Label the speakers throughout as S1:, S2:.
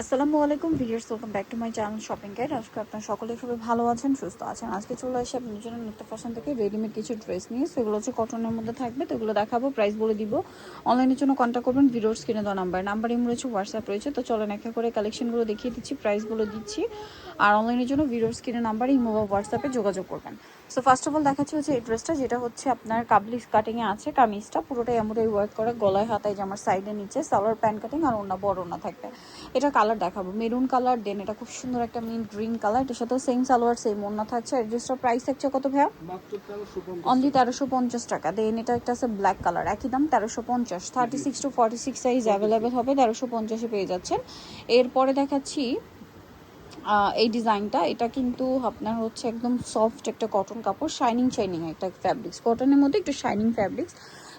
S1: আসসালামু আলাইকুম videos welcome back to my channel shopping guide. আজকে আপনারা সকলে খুবই ভালো আছেন, সুস্থ আছেন। আজকে চলে আসি আপনার জন্য নিত্য ফ্যাশন থেকে রেডিমেড কিছু ড্রেস নিয়ে। সেগুলো হচ্ছে কটনের মধ্যে থাকবে, তো এগুলো দেখাবো প্রাইস বলে দিব। অনলাইনের জন্য কন্ট্যাক্ট করবেন ভিডিওর স্ক্রিনে দেওয়া নাম্বার নাম্বার ইম রয়েছে হোয়াটসঅ্যাপ রয়েছে। তো চলেন একা করে কালেকশনগুলো দেখিয়ে দিচ্ছি প্রাইস বলে দিচ্ছি। আর অনলাইনের জন্য ভিডিওর স্ক্রিনে নাম্বার ইমো বা হোয়াটসঅ্যাপে যোগাযোগ করবেন। সো ফার্স্ট অফ অল দেখাচ্ছি হচ্ছে এই ড্রেসটা যেটা হচ্ছে আপনার কাবলি কাটিংয়ে আছে কামিজটা পুরোটাই এমনটাই ওয়ার্ক করা গলায় হাতায় জামার সাইডে নিচে সালোয়ার প্যান্ট কাটিং আর ওনা বড় ওনা থাকবে। এটা কালার দেখাবো। মেরুন কালার দেন এটা খুব সুন্দর একটা মিন গ্রিন কালার এটার সাথে সেম সালোয়ার সেম ওনা থাকছে। আর ড্রেসটার প্রাইস থাকছে কত ভাইয়া? অনলি তেরোশো পঞ্চাশ। টাকা। দেন এটা একটা আছে ব্ল্যাক কালার একই দাম তেরোশো পঞ্চাশ। Thirty six to forty six size available হবে তেরোশো পঞ্চাশে পেয়ে যাচ্ছেন। এরপরে দেখাচ্ছি এই ডিজাইনটা, এটা কিন্তু আপনার হচ্ছে একদম সফট একটা কটন কাপড় শাইনিং শাইনিং একটা ফ্যাব্রিক্স কটনের মধ্যে একটু শাইনিং ফ্যাব্রিক্স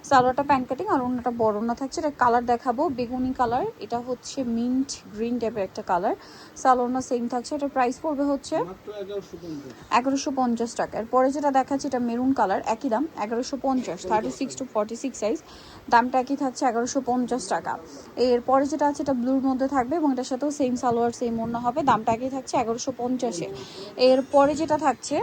S1: সালোয়ারটা প্যান্ট কাটিং আর অন্যটা বড় না থাকছে। এটা কালার দেখাবো। বেগুনি কালার। এটা হচ্ছে মিন্ট গ্রিন টাইপের একটা কালার। সালোয়ারটা সেম থাকছে। এটা প্রাইস পড়বে হচ্ছে
S2: এগারোশো পঞ্চাশ।
S1: টাকা। এরপরে যেটা দেখাচ্ছে এটা মেরুন কালার একই দাম এগারোশো পঞ্চাশ। Thirty six to forty six size দামটা একই থাকছে এগারোশো পঞ্চাশ টাকা। এরপরে যেটা আছে এটা ব্লুর মধ্যে থাকবে এবং এটার সাথেও সেম সালোয়ার সেম অন্য হবে। দামটা একই থাকছে এগারোশো পঞ্চাশে। এরপরে যেটা থাকছে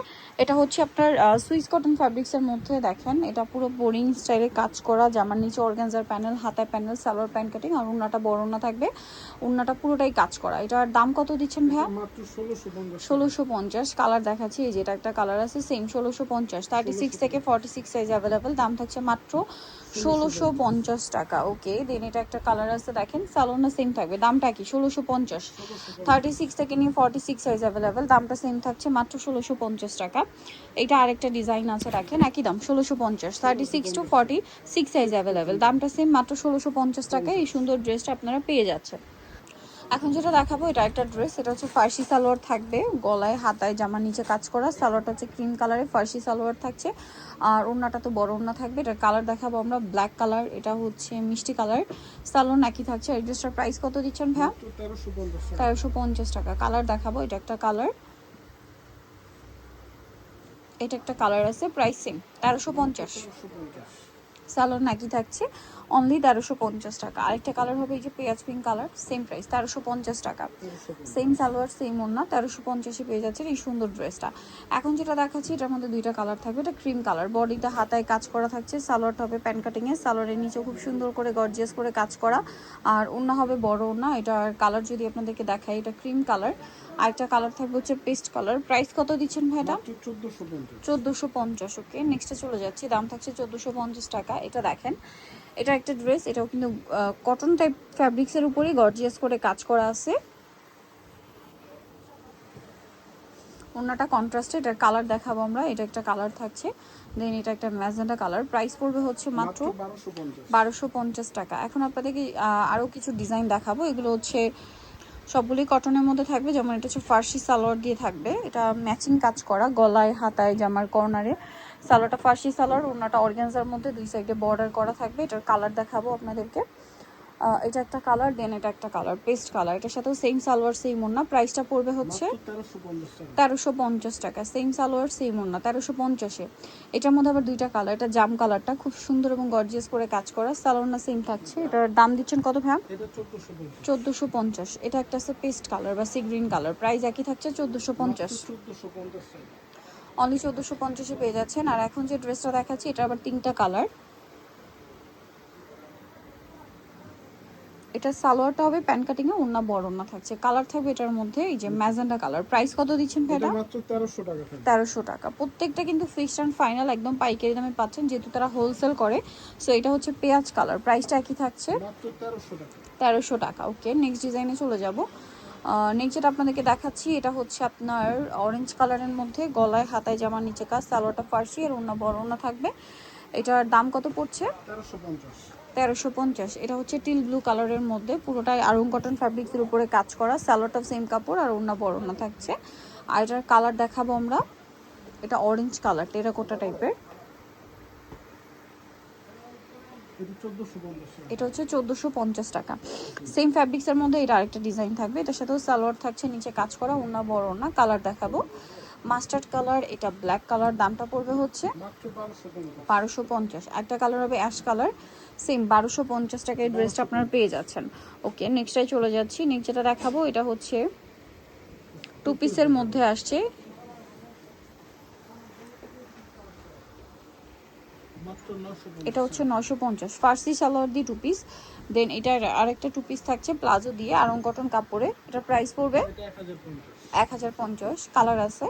S1: এটা হচ্ছে আপনার সুইস কটন ফ্যাব্রিক্সের মধ্যে দেখেন। এটা পুরো বোরিং স্টাইলে কাজ করা। জামার নিচে অর্গানজার প্যানেল হাতায় প্যানেল সালোয়ার প্যান্ট কাটিং আর উন্নাটা বড় না থাকবে। উন্নাটা পুরোটাই কাজ করা। এটার দাম কত দিচ্ছেন ভাইয়া?
S2: মাত্র ষোলোশো পঞ্চাশ
S1: ষোলোশো পঞ্চাশ। কালার দেখাচ্ছি এই যেটা একটা কালার আছে সেম ষোলোশো পঞ্চাশ। থার্টি সিক্স থেকে ফর্টি সিক্স সাইজ অ্যাভেলেবেল দাম থাকছে মাত্র ষোলোশো পঞ্চাশ টাকা ওকে দেন এটা একটা কালার আছে, দেখেন সালোনা সেম থাকবে। দামটা কি? ষোলোশো পঞ্চাশ। থার্টি সিক্স থেকে নিয়ে ফর্টি সিক্স সাইজ অ্যাভেলেবেল দামটা সেম থাকছে মাত্র ষোলোশো পঞ্চাশ টাকা। এটা আরেকটা ডিজাইন আছে, দেখেন, একই দাম, ষোলোশো পঞ্চাশ। Thirty six to forty six size available দামটা সেম মাত্র ষোলোশো পঞ্চাশ টাকায় এই সুন্দর ড্রেসটা আপনারা পেয়ে যাচ্ছেন। এখন যেটা দেখাবো এটা একটা ড্রেস এটা হচ্ছে ফার্সি সালোয়ার থাকবে। গলায় হাতায় জামার নিচে কাজ করা। সালোয়ারটা হচ্ছে ক্রিম কালারের ফার্সি সালোয়ার থাকছে। আর ওড়নাটা তো বড় ওড়না থাকবে। এটার কালার দেখাবো আমরা ব্ল্যাক কালার এটা হচ্ছে মিষ্টি কালার সালোয়ার একই থাকছে। এই ড্রেসটার প্রাইস কত দিচ্ছেন ভাইয়া?
S2: মাত্র তেরোশো পঞ্চাশ টাকা।
S1: কালার দেখাবো এটা একটা কালার এটা একটা কালার আছে প্রাইস সেম তেরোশো পঞ্চাশ।
S2: তেরোশো পঞ্চাশ।
S1: সালোয়ার নাকি থাকছে। অনলি তেরোশো পঞ্চাশ টাকা। আরেকটা কালার হবে এই যে পেঁয়াজ পিঙ্ক কালার সেম প্রাইস তেরোশো পঞ্চাশ টাকা। সেম সালোয়ার সেম ওড়না তেরোশো পঞ্চাশে পেয়ে যাচ্ছে এই সুন্দর ড্রেসটা এখন যেটা দেখাচ্ছি এটার মধ্যে দুইটা কালার থাকবে এটা ক্রিম কালার বডিটা হাতায় কাজ করা থাকছে সালোয়ারটা হবে প্যান্ট কাটিংয়ে সালোয়ারের নিচে খুব সুন্দর করে গর্জিয়াস করে কাজ করা। আর ওড়না হবে বড় ওড়না এটার কালার যদি আপনাদেরকে দেখাই এটা ক্রিম কালার আরেকটা কালার থাকবে হচ্ছে পেস্ট কালার প্রাইস কত দিচ্ছেন ভাই এটা?
S2: চোদ্দোশো পঞ্চাশ।
S1: ওকে নেক্সটে চলে যাচ্ছি দাম থাকছে চোদ্দোশো পঞ্চাশ টাকা এটা দেখেন। এটা একটা ড্রেস এটাও কিন্তু কটন টাইপ ফ্যাব্রিক্সের উপরেই গর্জিয়াস করে কাজ করা আছে। অন্যটা কন্ট্রাস্টে এটার কালার দেখাবো আমরা এটা একটা কালার থাকছে। দেন এটা একটা ম্যাজেন্ডা কালার প্রাইস পড়বে হচ্ছে মাত্র
S2: বারোশো পঞ্চাশ।
S1: টাকা। এখন আপনাদেরকে আরও কিছু ডিজাইন দেখাবো। এগুলো হচ্ছে সবগুলোই কটনের মধ্যে থাকবে যেমন এটা হচ্ছে ফার্সি সালোয়ার দিয়ে থাকবে। এটা ম্যাচিং কাজ করা গলায় হাতায় জামার কর্নারে সালোয়ারটা ফার্সি সালোয়ার ওনাটা অর্গ্যানজার মধ্যে দুই সাইডে বর্ডার করা থাকবে। এটার কালার দেখাবো আপনাদেরকে। এটা একটা কালার দেন এটা একটা কালার পেস্ট কালার এটার সাথেও সেম সালোয়ার সেম ওনা প্রাইসটা পড়বে হচ্ছে
S2: তেরোশো পঞ্চাশ টাকা।
S1: সেম সালোয়ার সেম ওড়না তেরোশো পঞ্চাশে। এটার মধ্যে আবার দুইটা কালার এটা জাম কালারটা খুব সুন্দর এবং গর্জিয়াস করে কাজ করা। সালোয়ার না সেম থাকছে। এটার দাম দিচ্ছেন কত ভ্যাম
S2: চোদ্দোশো পঞ্চাশ।
S1: এটা একটা আছে পেস্ট কালার বা সি গ্রিন কালার প্রাইস একই থাকছে চোদ্দোশো পঞ্চাশ। অনলি চোদ্দোশো পঞ্চাশে পেয়ে যাচ্ছেন। আর এখন যে ড্রেসটা দেখাচ্ছি এটা আবার তিনটা কালার এটা সালোয়ারটা হবে প্যান্ট কাটিং এ ওন্না বড় ওন্না থাকছে। কালার থাকবে এটার মধ্যে এই যে ম্যাজেন্ডা কালার প্রাইস কত দিচ্ছেন
S2: এটা মাত্র তেরোশো টাকা থাকবে।
S1: তেরোশো টাকা। প্রত্যেকটা কিন্তু ফিক্সড অ্যান্ড ফাইনাল একদম পাইকারি দামে পাচ্ছেন যেহেতু তারা হোলসেল করে। সো এটা হচ্ছে পেঁয়াজ কালার প্রাইসটা একই থাকছে।
S2: মাত্র তেরোশো টাকা।
S1: তেরোশো টাকা। ওকে নেক্সট ডিজাইনে চলে যাব। নেক্সট যেটা আপনাদেরকে দেখাচ্ছি এটা হচ্ছে আপনার অরেঞ্জ কালারের মধ্যে গলায় হাতায় জামার নিচে কাজ সালোয়ারটা ফার্সি আর অন্য বড় অন্য থাকবে। এটার দাম কত পড়ছে?
S2: তেরোশো পঞ্চাশ।
S1: তেরোশো পঞ্চাশ। এটা হচ্ছে টিল ব্লু কালারের মধ্যে পুরোটাই আরং কটন ফ্যাব্রিক্সের উপরে কাজ করা সালোয়ারটা সেম কাপড় আর অন্য বড় অন্য থাকছে। আর এটার কালার দেখাবো আমরা। এটা অরেঞ্জ কালার টেরাকোটা টাইপের
S2: এটা টাকা।
S1: হচ্ছে চোদ্দোশো পঞ্চাশ টাকা। সেম ফ্যাব্রিক্সের মধ্যে এটা আরেকটা ডিজাইন থাকবে। এটার সাথেও সালোয়ার থাকছে নিচে কাজ করা অন্য বড় না কালার দেখাবো। মাস্টার্ড কালার এটা ব্ল্যাক কালার দামটা পড়বে হচ্ছে
S2: বারোশো পঞ্চাশ
S1: একটা কালার হবে অ্যাশ কালার সেম বারোশো পঞ্চাশ টাকায় এই ড্রেসটা আপনারা পেয়ে যাচ্ছেন। ওকে নেক্সটটাই চলে যাচ্ছি। নেক্সট যেটা দেখাবো এটা হচ্ছে টু পিসের মধ্যে আসছে
S2: মাত্র নশো
S1: এটা হচ্ছে নশো পঞ্চাশ। ফার্সি সালোয়ার দিয়ে টু পিস দেন এটার আরেকটা টু পিস থাকছে প্লাজো দিয়ে, আরং কটন কাপড়ে। এটা প্রাইস পড়বে
S2: এক হাজার পঞ্চাশ।
S1: কালার আছে।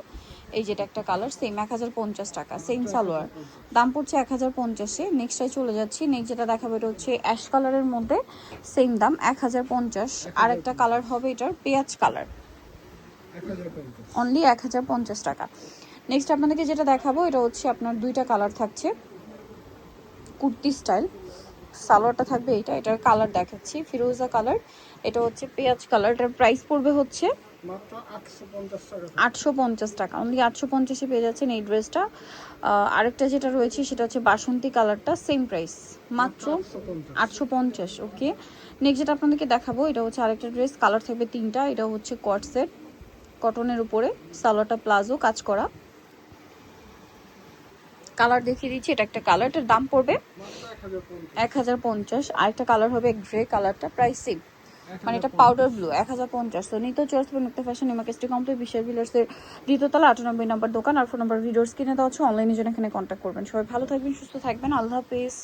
S1: এই যেটা একটা কালার সেম এক হাজার পঞ্চাশ টাকা সেম সালোয়ার। দাম পড়ছে এক হাজার পঞ্চাশে। নেক্সটটাই চলে যাচ্ছি। নেক্সট যেটা দেখাবো, এটা হচ্ছে অ্যাশ কালারের মধ্যে সেম দাম, এক হাজার পঞ্চাশ। আর একটা কালার হবে এটার পেঁয়াজ কালার অনলি এক হাজার পঞ্চাশ টাকা। নেক্সট আপনাদেরকে যেটা দেখাবো, এটা হচ্ছে আপনার দুইটা কালার থাকছে। কুর্তি স্টাইল। সালোয়ারটা থাকবে এটা এটার কালার দেখাচ্ছি ফিরোজা কালার। এটা হচ্ছে পেঁয়াজ কালার এটার প্রাইস পড়বে হচ্ছে
S2: আটশো পঞ্চাশ টাকা।
S1: অনলি আটশো পঞ্চাশে পেয়ে যাচ্ছেন এই ড্রেসটা। আরেকটা যেটা রয়েছে সেটা হচ্ছে বাসন্তী কালারটা সেম প্রাইস মাত্র
S2: আটশো পঞ্চাশ।
S1: ওকে নেক্সট যেটা আপনাদেরকে দেখাবো এটা হচ্ছে আরেকটা ড্রেস কালার থাকবে তিনটা। এটা হচ্ছে কটসেট কটনের উপরে সালোয়ারটা প্লাজো কাজ করা। কালার দেখিয়ে দিচ্ছি, এটা একটা কালার, এটার দাম পড়বে
S2: এক হাজার পঞ্চাশ।
S1: আর একটা আরেকটা কালার হবে গ্রে কালারটা প্রায় সেম মানে এটা পাউডার ব্লু এক হাজার পঞ্চাশ। তো নিতে চলছে আসবে মুক্তা ফ্যাশন ইমাকেস্টি কমপ্লিট বিশাল ভিলার্সের দ্বিতীয়তলা আটানব্বই নম্বর দোকান আর ফোন নম্বর ভিডিওস কিনে দেওয়া অনলাইনে জন্য এখানে কন্ট্যাক্ট করবেন। সবাই ভালো থাকবেন, সুস্থ থাকবেন, আল্লাহ হাফিজ।